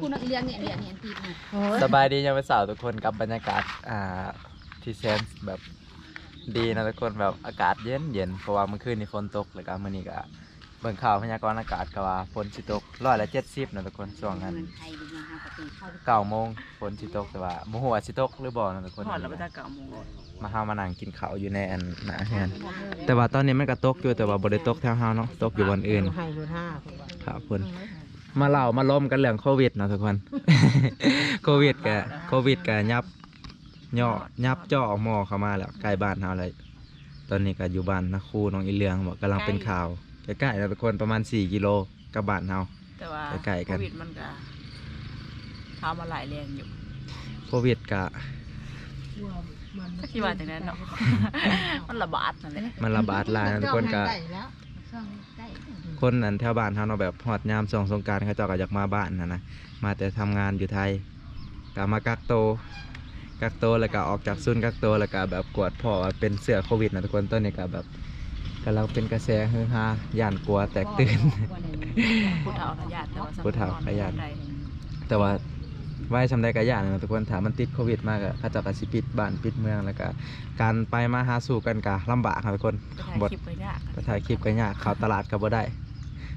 คุณนักเรียนเนี่ยเรียนเนี่ยติดนะสบายดียังเป็นสาวทุกคนกับบรรยากาศอ่าที่แซนแบบดีนะทุกคนแบบอากาศเย็นเย็นเพราะว่าเมื่อคืนนี้ฝนตกแล้วก็มื้อนี้ก็เบิ่งข่าวพยากรณ์อากาศก็ว่าฝนสิตกร้อยละ70นะทุกคนช่วงนั้นเมืองไทยดีนะฮะปกติเข้าเก้าโมงฝนสิตกแต่ว่าบ่ฮู้ว่าสิตกหรือบ่นะทุกคนหอดแล้วไปตาเก่าโมงมาเฮามานั่งกินข้าวอยู่ในอันหน้าเฮือนแต่ว่าตอนนี้มันก็ตกอยู่แต่ว่าบ่ได้ตกแถวเฮาเนาะตกอยู่บนอื่นให้อยู่ห้าคนว่าครับเพิ่น มาเล่ามาล้มกันเรื่องโควิดเนาะทุกคน โควิดกะโควิดกะยับย่อยับจ่อหมอเข้ามาแล้วใกล้บ้านเฮาเลยตอนนี้ก็อยู่บ้านนะครูน้องอีเลืองบอกกำลังเป็นข่าวใกล้ๆแล้วทุกคนประมาณ4กิโลกับบ้านเฮา แต่ว่าใกล้ๆกัน โควิดมันก็ทำมาหลายแรงอยู่โควิดกะถ้าคิดว่าจากนั้นเนาะมันระบาดนั่นแหละมันระบาดหลายนะทุกคนกะใกล้แล้ว ช่องใกล้คนนั้นแถวบ้านเฮาเนาะแบบฮอดยามส่งสงกรารเขาเจ้าก็อยากมาบ้านนะนะมาแต่ทำงานอยู่ไทยก็มากักโตวกักโตวแล้วก็ออกจากศูนย์กักโตวแล้วก็แบบกวดพ่อว่าเป็นเสือโควิดนะทุกคนตอนนี้ก็แบบกำลังเป็นกระแสฮือฮาย่านกลัวแตกตื่นผู้เฒ่าทายาทแต่ว่าสังคมผู้เฒ่าทายาทใดแต่ว่า ไว้ทำได้กระยานนะทุกคนถามมันติดโควิดมากอะเขาเจะกระสิปิดบ้านปิดเมืองแล้วก็การไปมาหาสู่กันกะลำบากครับทุกคนไปถ่ายคลิปไปเนี่ยไปถ่ายคลิปก็ยากเข้าตลาดก็บ่ได้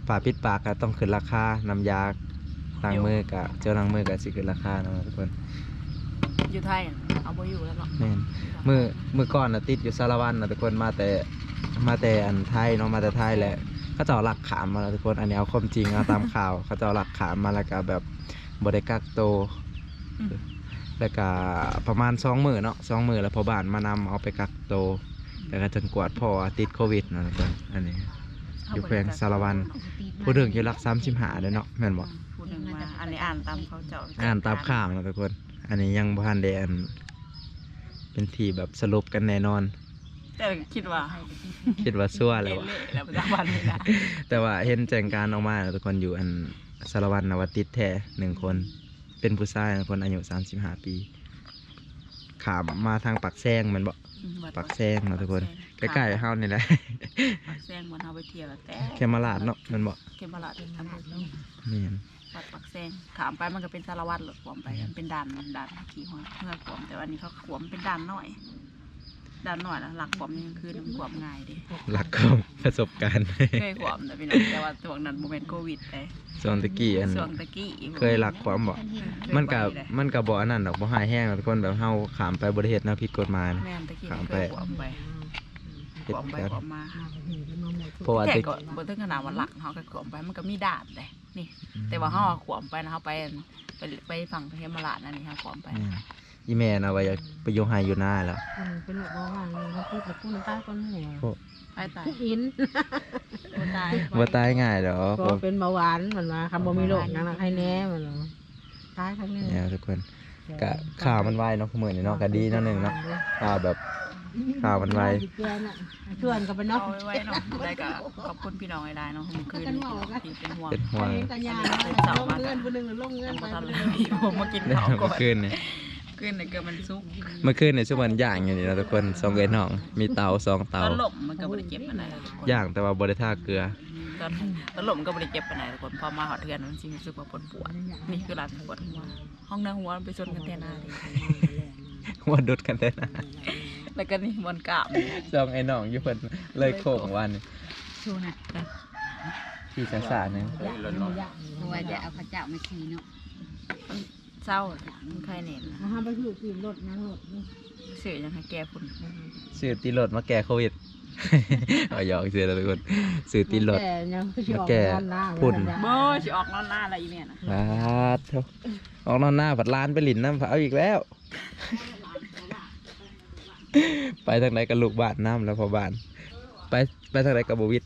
ฝาปิดปากก็ต้องขึ้นราคาน้ำยาล้างมือกับเจลล้างมือก็สิขึ้นราคานะทุกคน อยู่ไทยเอาไปอยู่แล้วเนาะแม่นมือมือก่อนนะติดอยู่สารวันนะทุกคนมาแต่มาแต่อันไทยเนาะมาแต่ไทยแหละเขาเจะหลักขามมาแล้วทุกคนอันนี้เอาความจริงเอาตามข่าวเขาเจะหลักขามมาแล้วก็แบบ บริกักโตวอืมแล้วก็ประมาณสองมือเนาะสองมือแล้วพอบ้านมานำเอาไปกักโตวแล้วก็จนกวาดพ่อติดโควิดนะทุกคนอันนี้ อยู่แขวงสารวันพูดถึงอยู่รักซ้ำชิมหาเลยเนาะแม่นบอกพูดถึงมาอันนี้อ่านตามเขาเจ้าอ่านตามข่าวนะทุกคน อันนี้ยังบ่ทันได้อันเป็นที่แบบสรุปกันแน่นอน แต่คิดว่าคิดว่าซั่วเละแล้วอะๆแล้วประจำวันนี้นะ แต่ว่าเห็นแจ้งการออกมาแล้วทุกคนอยู่อัน สารวัตรนวติดแท้หนึ่งคน เป็นผู้ชายคนอายุ35ปี ขามมาทางปักแซงแมันบอกปักแซงเนาะทุกคนใกล้ๆเฮานี่แหละปักแซงเหมือนเอาไปเที่ยวแต่แคมาลาดเนาะแมันบอกเขมราชเป็นอำเภอนี่นวัดปักแซงขามไปมันก็เป็นสารวัตรหลดขวมไปมันเป็นด่านด่านขี่หัวเมื่อขวมแต่วันนี้เขาขวมเป็นด่านน้อย ด่านน้อยนะหลักขวมนี่คือมันขวมง่ายดิหลักของประสบการณ์ เคยขวมแต่พี่น้องแต่ว่าช่วงนั้นโมเมนต์โควิดเลยส่วนตะกี้อัน ช่วงตะกี้เคยหลักความบอกมันกับมันกับบ่อันนั้นดอกบ่หายแห้งหรอกทุกคนแบบเฮาขามไปบริเหตุแนวผิดกฎหมายนะ แม่นตะกี้ขามเคไป ยขวมไปขวมไปขวมมาเพราะว่าแต่ตะก็บนถึงขนาดว่าหลักเขาก็ขวมไปมันก็มีด่านเลยนี่ แต่ว่าเขาเอาขวมไปนะเขาไปไปไปฝั่งเทมราชนั่นนี่ค่ะขวมไป อืม อีแม่นะว่าอยากไปอยู่ไฮอยู่หน้าแล้วเป็นลูกบ้านเลยเขาพูดกับพูดใต้ก้นหัวโอ้ไปตายอินบ่ตายบ่ตายง่ายดอกก็บ่ เป็นเบาหวานเหมือนว่าคำบ่มีโรคนั่นนะให้แน่เหมือนว่าตายทั้งนี้เนี่ยทุกคนกะข่าวมันไวเนาะมื้อนี้เนาะก็ดีเนาะหนึงเนาะข่าวแบบข่าวมันไวชวนกันไปเอาเนาะไว้เนาะได้ก็ขอบคุณพี่น้องไอ้ได้เนาะเมื่อคืนนี้ที่เป็นห่วง เป็นห่วงกันยาลงเงินคนหนึ่งลงเงินยังไปบ่ทันคนเลหยนึ่งผมมากินเมื่ข้าวก่ออนคืนนี่ คืนนี่เกิดมันซุกเมื่อคืนนี่ซุมันย่างอยู่นี่เนาะทุกคนสองเอ้น้อง มีเตาสองตเตาอนหลบมันก็บ่ได้เจ็บปานใดทุกคนย่างแต่ว่าบ่ได้ทาเกลือ ตอนตอนหลบมันก็บ่ได้เจ็บปานใดทุกคนพอมาหอดเทือนมันสิรู้สึกว่าปวดปวดนี่คือร้านปวดหัวห้องน้าหัวมันไปชนกันแทหน้าดิว่าดุดกันแท้นะแล้วก็นี่บนกราบสองไอ้น้องอยู่เพิ่นเลยโค้งวันนี่ชูนะที่สาสานึงเพราะว่าจะเอาข้าวเจ้ามาชีเนาะเศ ร้ามันใครเน็ตมาห้ามไปถือตีนรถนะรถนี่เสือยังให้แก้ฝุ่นซื้อตีรถมาแก้โควิด เอาหยอกเสียแล้วทุกคนซื้อตีรถแต่ยังคือสิออกแก่นอนหน้าพุ่นโบสิออกนอนหน้าอะไรอีเนี่ยนะลาดเถอะออกนอนหน้าผัดลานไปหลินน้ำเอาอีกแล้ว ไปทางไหนกับลูกบ้านน้ำแล้วพอบ้าน ไปไปทางไหนกับบวิด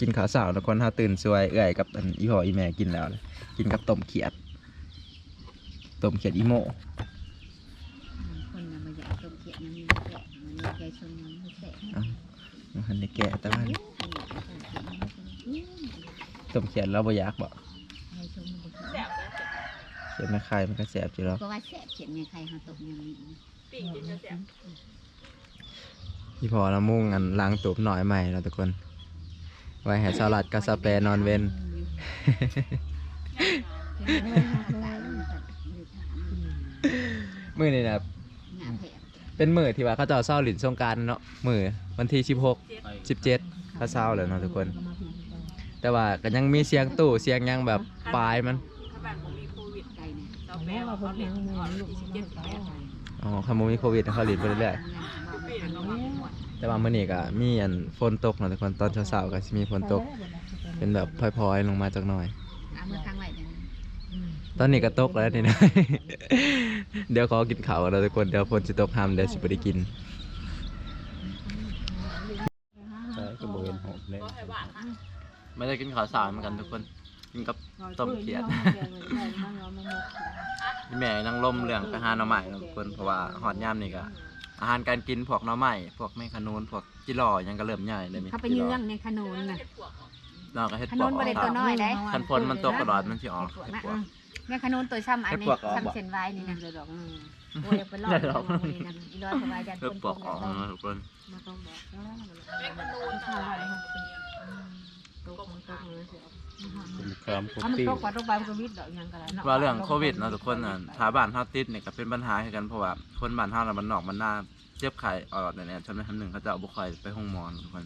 กินข้าวเสาร์นะคนถ้าตื่นสวยเอื่อยกับอันอีพ่ออีแม่กินแล้วเลยกินกับต้มเขียด ต้มเขียดอีโมคนน่ะมาอยากต้มเขียดมันมีแกะมันมีใจชนมันไม่แสะมันทันได้แก่แต่ว่าต้มเขียดเราบ่อยากบ่ให้ชมมันแซ่บเขียดไม่คายมันก็แสบอยู่แล้วก็ว่าแสะเขียนไงใครเขาตกอย่างนี้ปิ้งกินก็แซ่บอีพ่อละมุ่งอันล้างตูบหน่อยใหม่เราะทุกคน ไว้ให้สลัดกับสเปรย์นอนเว้น มือนี่นะครับหน้าแผลเป็นมือที่ว่าเขาเจะเศร้าหลินสงกรารเนาะมือวันที่สิบหกสิบเจ็ดเขาเศร้าเลยเนาะทุกคน แต่ว่าก็ยังมีเสียงตู้เสียงหยังแบบปลายมันถ้าบ้านผมมีโควิดไกลเนี่ยเราแปลว่าเขาเล่นออนสิบเจ็ดสิบแปดอ๋อคำว่ามีโควิดเขาหลินไปเรื่อยๆแต่ว่ามื่อนี้ก็มีอันฝนตกเนาะทุกคนตอนเช้าๆก็สิมีฝนตกเป็นแบบพลอยๆลงมาจากหน่อยเอามือข้างไหล่เนี่ย ตอนนี้ก็ตกแล้วนี่นะ เดี๋ยวขอกินข้าวกันแล้วทุกคน เดี๋ยวฝนจะตกห้ามเดี๋ยวสิบ่ได้กินใช่ก็บริเวณหอบเลยก็ให้บ้านนะไม่ได้กินข้าวสารเหมือนกันทุกคน กินกับต้มเขียดแม่นั่งลมเรื่องไปหาหน่อไม้เนาะทุกคน เพราะว่าหอดยามนี่ก็อาหารการกินพวกหน่อไม้พวกแมงขนูนพวกจิหล่อหยังก็เริ่มใหญ่เลยมีเขาไปเยื้องในขนุนน่ะเราก็เฮ็ดขปนุวกนอบ่ได้อกตัวน้อยได้คันฝนมันตกกระดอดมันสิออกเฮ็ดปวก แม่ขนุนตัวช้ำอันนี้ให้พวกออกบ่ช้ำเส้นไว้นี่นะเดี๋ยวดอกหนึงโอ้ยไปรอดได้หรอกนี่นะอีรอดสบายจันเฮ็ดปวกออกเนาะทุกคนมาต้องบอกเออแม่งมันนูนทำอะไรให้มันเป็นยังตกมันตกเลยเสียเป็นความคุกถ้ามันตี้ตกกว่าตกไปมันก็วิทย์ดอกยังก็ได้เนาะว่าเรื่องโควิดเนาะทุกคนน่ะถ้าบ้านเฮาติดเนี่ยก็เป็นปัญหาคือกันเพราะว่าคนบ้านเฮาน่ะมันนอกมันหน้าเจ็บไข้ออดเนี่ยทำไมทำหนึ่งเขาจะเอาบ่ค่อยไปห้องหมอเนาะทุกคน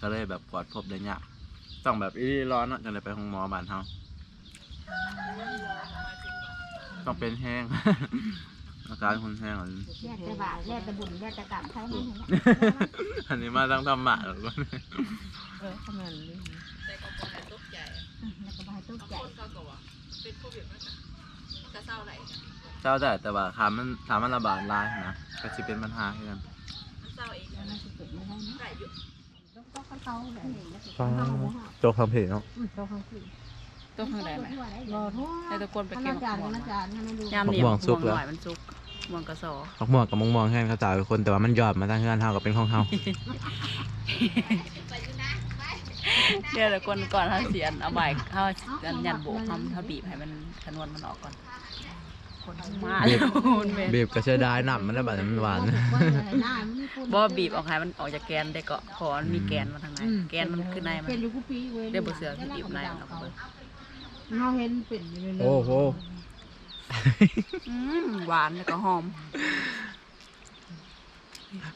ก็เลยแบบปลอดพบได้ยากต้องแบบอีร้อนเนาะจังได้ไปห้องหมอบ้านเฮา ต้องเป็นแห้ง อาการคนแห้งอันนี้แยกแต่บาปแยกแต่บุญแยกแต่กรรมใช่ไหมอันนี้มาตั้งธรรมะทุกคนเออทำงานเลยแต่ก็คนตกใจแล้วก็บายตุ๊กบางใจคนเขาก็ว่าเป็นโควิดมันก็มันก็เศร้าไหลจ้ะเจ้าได้แต่ว่าถามมันถามมันระบาดร้ายนะก็สิเป็นปัญหาคือกันมันเศร้าเองแล้วมันจะเกิดไม่ได้นะไหลอยู่ต้องต้องเขาเขาแบบนี้แล้วก็ฟังเขาเขาโจกทำผิดเนาะอืมตกข้างขึ้น ตกข้างใดไหมรอทั่วให้ทุกคนไปท่านเก็บอาจารย์ท่านอาจารย์ให้มันดูยามนี้ม่วงหน่อยมันสุกม่วงกระสอมะม่วงกับมะม่วงแห้งเขาจ่ายทุกคนแต่ว่ามันยอดมาตั้งเงื่อนเฮากับเป็นของเฮาเดี๋ยวแต่คนก่อนเขาเสียนเอาใบเขาอันยันโบกเขาเขาบีบให้มันขนวนมันออกก่อนคนมาแล้วมันเป็นบีบก็เสียดายน้ำมันแล้วแบบมันหวานบ่บีบออกให้มันออกจากแกนได้ก็ขอมันมีแกนมาทางไหนแกนมันคือในมันเป็นอยู่กูปีเว้ยเรียกบ่เสือคือบีบในมันออกไป เฮาเห็นเป็นอยู่เลยโอ้โห อืมหวานแล้วก็หอม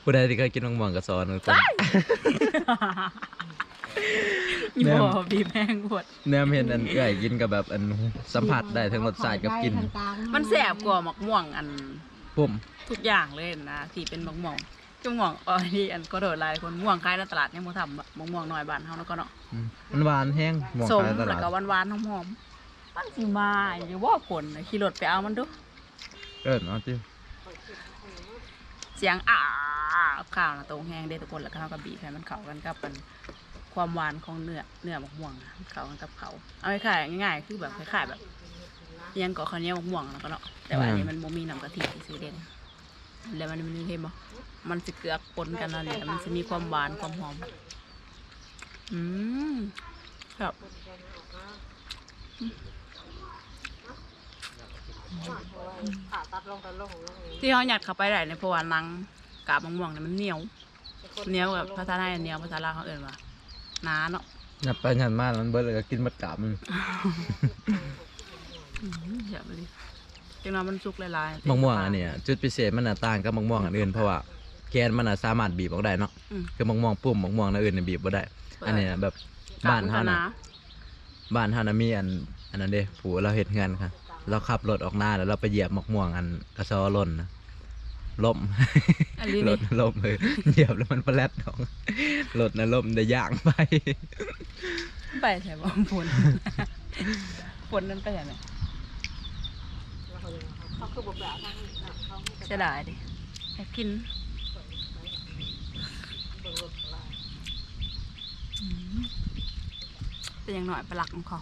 ผู้ใดที่เคยกินมะม่วงกับซอนทุกคนยี่ห้อบีบแห้งปวดแนมเห็นอันเอื่อยกินกับแบบอันสัมผัสได้ทั้งรสชาติกับกลิ่นมันแสบกว่าหมกม่วงอันปุ่มทุกอย่างเลยนะที่เป็นหมกม่วง จุ่มม่วงอ๋อที่อันก็โดดหลายคนม่วงขายในตลาดยังบ่ทำหมกม่วงน้อยบ้านเฮาแล้วก็เนาะอืมมันหวานแห้งม่วงสมขายตแล้ลาวดก็หวานๆหอมๆมันสิมาอยู่ว่าผลขี่รถไปเอามันดูเออเอาจิเสียงอ้าข้าวนะตรงแห้งได้ทุกคนแล้วก็เฮาก็บีบให้มันเข้ากันกับมันความหวานของเนื้อเนื้อหมกม่วงอะมันเข้ากันกับเขาเอาคล้ายๆง่ายๆคือแบบคล้ายๆแบบอิหยังเกาะข้าวเหนียวหมกม่วงแล้วก็เนาะแต่ว่าอันนี้มันบ่มีน้ำกะทิที่ซื้อเด่น แล้วมันมีเค็มบ่มันสิเกลือกปนกันนั่นแหละมันสิมีความหวานความหอม อืมครับขาตัดลงตัดลงลงที่เขาหยัดเข้าไปได้ในยเพราะว่าหนังกาบมะม่วงเนี่ยมันเหนียวเหนียวกับภาษาไทยเหนียวภาษาลาวเขาเอ่นว่าหนาเนาะหยับไปหยันมาแล้วมันเบิดเลยก็กินมัดกาบมันอืมเดี๋ยวไปดิ จังนั้นมันสุกหลายๆมะม่วงอันเนี้ยจุดพิเศษมันน่ะต่างกับมะม่วงอันอื่นเพราะว่าแกนมันน่ะสามารถบีบออกได้เนาะอืม คือมะม่วงปุ่มมะม่วงอันอื่นน่ะบีบบ่ได้ อันเนี้ยแบบบ้านเฮาน่ะ บ้านเฮาน่ะมีอันอันนั้นเด้ผู้เราเฮ็ดงานค่ะ เราขับรถออกหน้าแล้วเราไปเหยียบมะม่วงอันกระซอหล่นนะล่มอันนี้รนี่ถล่มเลยเหยียบแล้วมันแปลดออกรถน่ะล่มได้ย่างไป ไปแถวฝน ฝนนั้นไปไหนไหม เขาคือบ่แบบทางนี้นะเขาเสียดายดิอยากกินอืมแต่อยังหน่อยไปหลักของเขา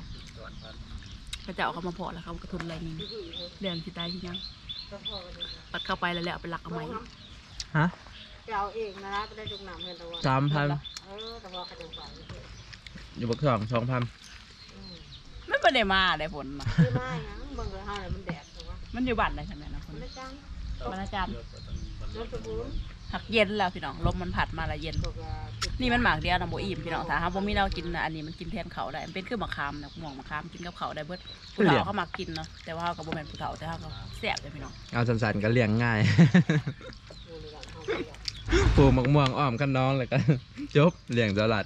พระเจ้าเขามาพอแล้วเขากระทุนอะไรนี่เรื่องที่ตายที่ยังปัดเข้าไปแล้วแหละเอาไปหลักเอาไหมฮะจะเอาเองนะนะไปได้จุกหนำเห็นตะวันสามพันเออแต่ว่าเขาจะไปอยู่บักสองสองพันไม่ไปได้มาได้ผลนะคือมาหยังเบิ่งเลยเฮาเนี่ยมันแดดแต่ว่า มันอยู่บ้านได้ใช่ไหมนะคนมันจังบ้านอาจารย์รถสมบูรณ์หักเย็นแล้วพี่น้องลมมันผัดมาและเย็น นี่มันหมากเดียวนะโบอิ่มพี่น้องถ้าหาบ่มีเรากินนะอันนี้มันกินแทนเขาวได้มันเป็นคือมะขามนะหม่วงมะขามกินกับเขาวได้เบิดผู้เฒ่าเขามักกินเนาะแต่ว่าเขาก็บ่แม่นผู้เฒ่าแต่เขาก็แซ่บเลยพี่น้องเอาสันๆก็เลี้ยงง่ายปลูกมะม่วงอ้อมกันน้องแล้วก็จบเลี้ยงเจ้าหลัด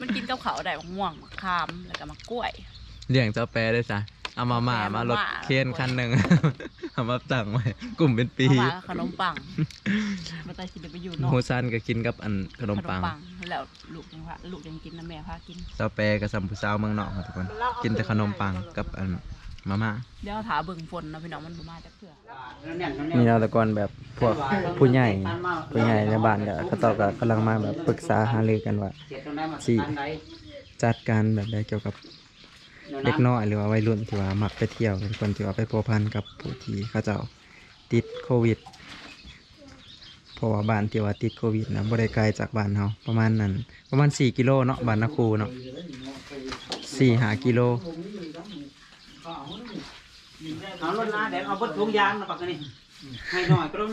มันกินกับเขาวได้มะม่วงมะขามแล้วก็มะกล้วยเลี้ยงเจ้าแปรได้จ้ะ เอามาหมามารถเคนคันหนึ่ง เอามาตั้งไว้กลุ่มเป็นปีเอามาขนมปังมาตายสิเดี๋ยวไปอยู่นอกหมูซันก็กินกับอันขนมปังแล้วลูกยังพาลูกยังกินนะแม่พากินเจ้าแปรกับสัมผูสาวเมืองนอกครับทุกคน กินแต่ขนมปังกับอันมาม่า เดี๋ยวถาเบิ่งฝนเนาะพี่น้องมันบ่มาจากเถื่อมีเราแต่ก่อนแบบพวกผู้ใหญ่ผู้ใหญ่ในบ้านก็เขาต่อก็กำลังมาแบบปรึกษาหารือกันว่า สิ จัดการแบบใดเกี่ยวกับ เด็กน้อยหรือว่าวัยรุ่นที่ว่ามักไปเที่ยวเป็นคนที่ว่าไปพัวพันกับผู้ที่เขาเจ้าติดโควิดเพราะว่าบ้านที่ว่าติดโควิดนะบ่ได้ไกลจากบ้านเฮาประมาณนั้น ประมาณ 4 กิโลเนาะบ้านนาคูเนาะ4 5กิโลเอารถนะเดี๋ยวเอาเบดทุงยางนะปักกันนี่ให้หน่อยก็ต้อง